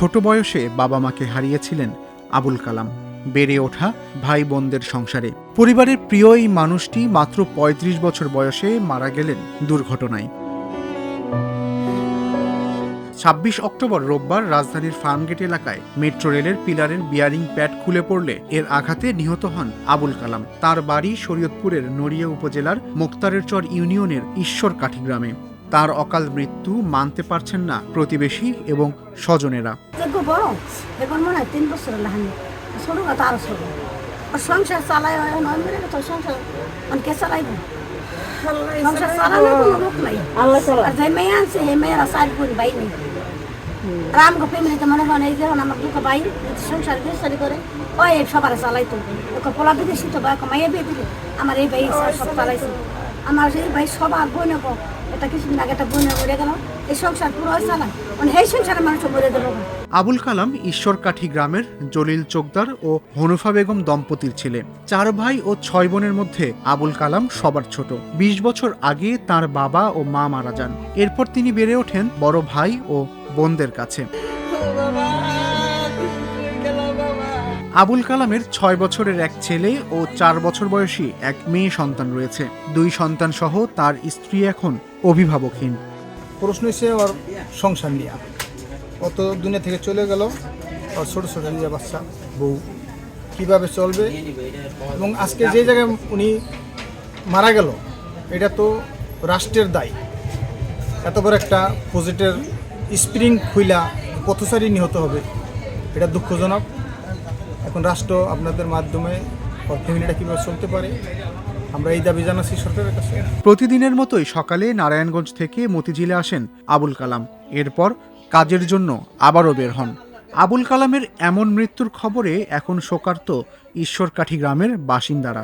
ছোট বয়সে বাবা মাকে হারিয়েছিলেন আবুল কালাম। বেড়ে ওঠা ভাই বোনদের সংসারে। পরিবারের প্রিয় এই মানুষটি মাত্র ৩৫ বছর বয়সে মারা গেলেন দুর্ঘটনায়। ছাব্বিশ অক্টোবর রোববার রাজধানীর ফার্মগেট এলাকায় মেট্রো রেলের পিলারের বিয়ারিং প্যাড খুলে পড়লে এর আঘাতে নিহত হন আবুল কালাম। তার বাড়ি শরীয়তপুরের নড়িয়া উপজেলার মুক্তারের চর ইউনিয়নের ঈশ্বর কাঠি গ্রামে। তার অকাল মৃত্যু মানতে পারছেন না প্রতিবেশী এবং স্বজনেরা। যোগ্য বড় এখন মনে হয় তিন বছর লাহানি। ছোট কথা আরও ছোট আর সংসার চালায় নয় মেরে তো সংসার। মানে কে চালাইব? সংসার চালানোর কোনো লোক নাই। আর যে মেয়ে আনছে সেই মেয়েরা চার বোন ভাই নেই। রাম গো ফ্যামিলিতে মনে হয় এই যেমন আমার দুটো ভাই সংসার গৃহস্থালি করে ওই সবার চালাইতো। ওকে পোলা বিদেশি তো বা মাইয়া বিয়ে দিলে আমার এই ভাই সব চালাইছে। আমার সেই ভাই সবার বোন এটা কিছুদিন আগে একটা বোনে মরে গেল। এই সংসার পুরো চালায় মানে এই সংসারে মানুষ মরে দেবো আবুল কালাম ঈশ্বরকাঠি গ্রামের জলিল চোকদার ও হনুফা বেগম দম্পতির ছেলে। চার ভাই ও ছয় বোনের মধ্যে আবুল কালাম সবার ছোট। ২০ বছর আগে তার বাবা ও মা মারা যান। এরপর তিনি বেড়ে ওঠেন বড় ভাই ও বোনদের কাছে। আবুল কালামের ছয় বছরের এক ছেলে ও চার বছর বয়সী এক মেয়ে সন্তান রয়েছে। দুই সন্তান সহ তার স্ত্রী এখন অভিভাবকহীন। প্রশ্ন হচ্ছে ওর সংসার নিয়ে। অত দুনিয়া থেকে চলে গেল, ওর ছোটো ছোটো নিজের বাচ্চা, বউ। কীভাবে চলবে? এবং আজকে যে জায়গায় উনি মারা গেল, এটা তো রাষ্ট্রের দায়। এত বড় একটা প্রজেক্টের স্প্রিং খুইলা, পথচারী নিহত হবে, এটা দুঃখজনক। এখন রাষ্ট্র আপনাদের মাধ্যমে ফ্যামিলিটা কীভাবে চলতে পারে, আমরা এই দাবি জানাচ্ছি সরকারের কাছে। প্রতিদিনের মতোই সকালে নারায়ণগঞ্জ থেকে মতিঝিলে আসেন আবুল কালাম। এরপর কাজের জন্য আবারও বের হন। আবুল কালামের এমন মৃত্যুর খবরে এখন শোকার্ত ঈশ্বরকাঠি গ্রামের বাসিন্দারা।